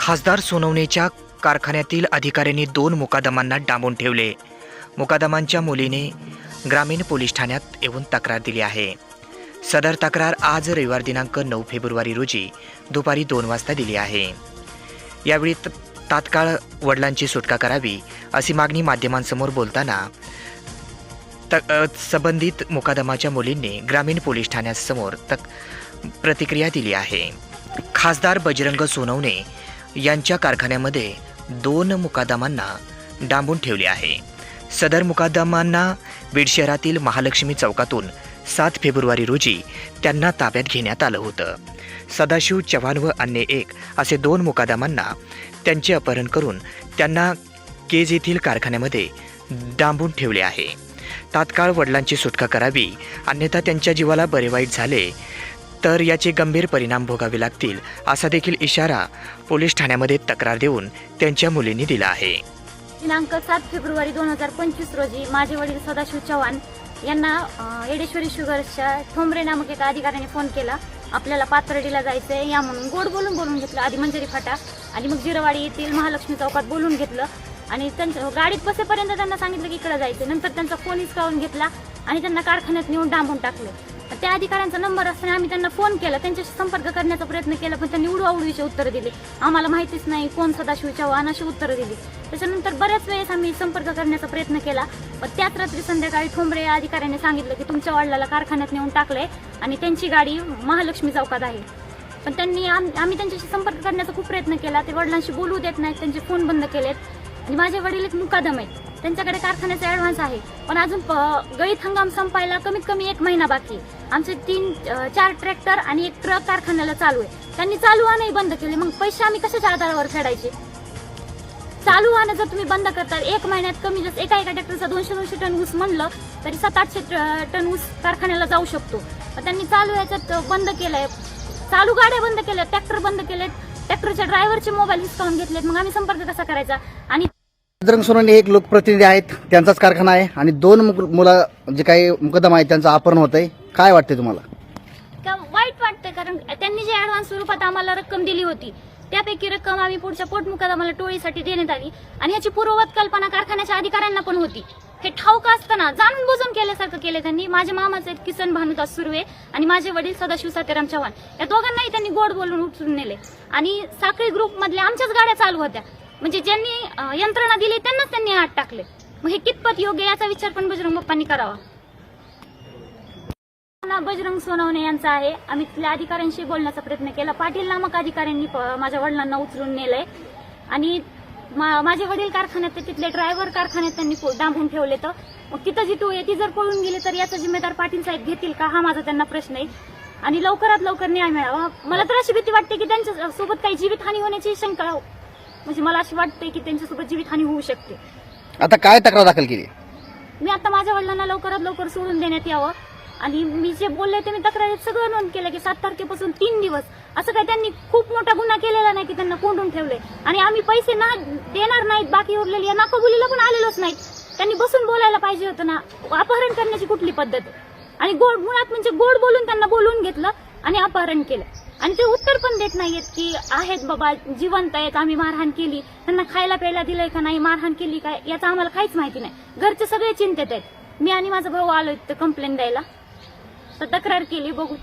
खासदार सोनवणेच्या कारखान्यातील अधिकाऱ्यांनी दोन मुकादमांना डांबून ठेवले. मुकादमांच्या मुलीने ग्रामीण पोलीस ठाण्यात येऊन तक्रार दिली आहे. सदर तक्रार आज रविवार दिनांक नऊ फेब्रुवारी रोजी दुपारी दोन वाजता दिली आहे. यावेळी त- तात्काळ वडिलांची सुटका करावी अशी मागणी माध्यमांसमोर बोलताना त संबंधित मुकादमाच्या मुलींनी ग्रामीण पोलीस ठाण्यासमोर तक प्रतिक्रिया दिली आहे. खासदार बजरंग सोनवणे यांच्या कारखान्यामध्ये दोन मुकादमांना डांबून ठेवले आहे. सदर मुकादमांना बीड शहरातील महालक्ष्मी चौकातून सात फेब्रुवारी रोजी त्यांना ताब्यात घेण्यात आलं होतं. सदाशिव चव्हाण व अन्य एक असे दोन मुकादमांना त्यांचे अपहरण करून त्यांना केज येथील कारखान्यामध्ये डांबून ठेवले आहे. तात्काळ वडिलांची सुटका करावी अन्यथा त्यांच्या जीवाला बरे वाईट झाले तर याचे गंभीर परिणाम भोगावे लागतील असा देखील इशारा पोलीस ठाण्यामध्ये तक्रार देऊन त्यांच्या मुलींनी दिला आहे. दिनांक सात फेब्रुवारी दोन हजार पंचवीस रोजी माझे वडील सदाशिव चव्हाण यांना येडेश्वरी शुगर्सच्या ठोंबरे नामक एका अधिकाऱ्याने फोन केला. आपल्याला पाथर्डीला जायचंय या म्हणून गोड बोलून बोलून घेतलं. आधी मंजरी फाटा आणि मग जिरवाडी येथील महालक्ष्मी चौकात बोलून घेतलं. आणि त्यांच्या गाडीत बसेपर्यंत त्यांना सांगितलं की इकडे जायचं नंतर त्यांचा फोन हिसकावून घेतला आणि त्यांना कारखान्यात नेऊन डांबून टाकलं. त्या अधिकाऱ्यांचा नंबर असताना आम्ही त्यांना फोन केला. त्यांच्याशी संपर्क करण्याचा प्रयत्न केला पण त्यांनी उडवाउडवीचे उत्तर दिले. आम्हाला माहितीच नाही कोण सदाशिव चव्हाण अशी उत्तरं दिली. त्याच्यानंतर बऱ्याच वेळेस आम्ही संपर्क करण्याचा प्रयत्न केला. पण त्याच रात्री संध्याकाळी ठोंबरे या अधिकाऱ्याने सांगितलं की तुमच्या वडिलाला कारखान्यात नेऊन टाकलंय आणि त्यांची गाडी महालक्ष्मी चौकात आहे. पण त्यांनी आम्ही त्यांच्याशी संपर्क करण्याचा खूप प्रयत्न केला. ते वडिलांशी बोलू देत नाहीत त्यांचे फोन बंद केलेत. आणि माझे वडील एक मुकादम आहेत. त्यांच्याकडे कारखान्याचा ऍडव्हान्स आहे. पण अजून प- गळीत हंगाम संपायला कमीत कमी एक महिना बाकी आमचे तीन चार ट्रॅक्टर आणि एक ट्रक कारखान्याला चालू आहे. त्यांनी चालू वाहनही बंद केले. मग पैसे आम्ही कशाच्या आधारावर फेडायचे? चालू वाहनं जर तुम्ही बंद करता एक महिन्यात कमी जसं एका एका ट्रॅक्टरचा दोनशे दोनशे टन ऊस म्हणलं तरी सात आठशे ट- टन ऊस कारखान्याला जाऊ शकतो. त्यांनी चालू याच्यात बंद केलंय. चालू गाड्या बंद केल्या ट्रॅक्टर बंद केलेत. ट्रॅक्टरच्या ड्रायव्हरचे मोबाईल हिसकावून घेतलेत. मग आम्ही संपर्क कसा करायचा? आणि बजरंग सोनवणे एक लोकप्रतिनिधी आहेत. त्यांचाच कारखाना आहे आणि दोन मुक- मुलं जे काही मुकदमा आहेत त्यांचं अपहरण होत आहे काय वाटते तुम्हाला? का वाईट वाटतं कारण त्यांनी जे ऍडव्हान्स स्वरूपात आम्हाला रक्कम दिली होती त्यापैकी रक्कम आम्ही पुढच्या पोटमुकादमाला टोळीसाठी देण्यात आली आणि याची पूर्ववत कल्पना कारखान्याच्या अधिकाऱ्यांना पण होती. हे ठाऊक असताना जाणून बुजून केल्यासारखं केलं त्यांनी. माझे मामाचे आहेत किसन भानुदास सुर्वे आणि माझे वडील सदाशिव सातेराम चव्हाण. या दोघांनाही त्यांनी गोड बोलून उचलून नेले आणि साखळी ग्रुप मधल्या आमच्याच गाड्या चालू होत्या. म्हणजे ज्यांनी यंत्रणा दिली त्यांनाच त्यांनी आत टाकले. मग हे कितपत योग्य याचा विचार पण बजरंग बाप्पांनी करावा. बजरंग सोनवणे यांचा आहे. आम्ही तिथल्या अधिकाऱ्यांशी बोलण्याचा प्रयत्न केला. पाटील नामक अधिकाऱ्यांनी प- माझ्या वडिलांना उचलून नेलंय. आणि मा- माझे वडील कारखान्यात तिथले ड्रायव्हर कारखान्यात त्यांनी डांबून ठेवले तर. मग तिथं जी टू आहे ती जर पळून गेली तर याचा जिम्मेदार पाटील साहेब घेतील का? हा माझा त्यांना प्रश्न आहे. आणि लवकरात लवकर न्याय मिळावा. मला तर अशी भीती वाटते की त्यांच्यासोबत काही जीवितहानी होण्याची शंका म्हणजे मला अशी वाटते की त्यांच्यासोबत जीवितहानी होऊ शकते. आता काय तक्रार दाखल केली? मी आता माझ्या वडिलांना लवकरात लवकर सोडून देण्यात यावं. आणि मी जे बोलले ते मी तक्रारीत सगळं नोंद केलं की सात तारखेपासून तीन दिवस. असं काही त्यांनी खूप मोठा गुन्हा केलेला नाही की त्यांना कोंडून ठेवले आणि आम्ही पैसे ना देणार नाहीत बाकी उरलेली या नाकाबुलीला पण आलेलोच नाहीत. त्यांनी बसून बोलायला पाहिजे होतं ना. अपहरण करण्याची कुठली पद्धत? आणि गोड मुळात म्हणजे गोड बोलून त्यांना बोलवून घेतलं आणि अपहरण केलं. आणि ते उत्तर पण देत नाहीयेत की आहेत बाबा जिवंत आहेत आम्ही मारहाण केली. त्यांना खायला प्यायला दिलंय का नाही मारहाण केली काय याचं आम्हाला काहीच माहिती नाही. घरचे सगळे चिंतेत आहेत. मी आणि माझा भाऊ आलोय कंप्लेंट द्यायला. तर तक्रार केली बघू.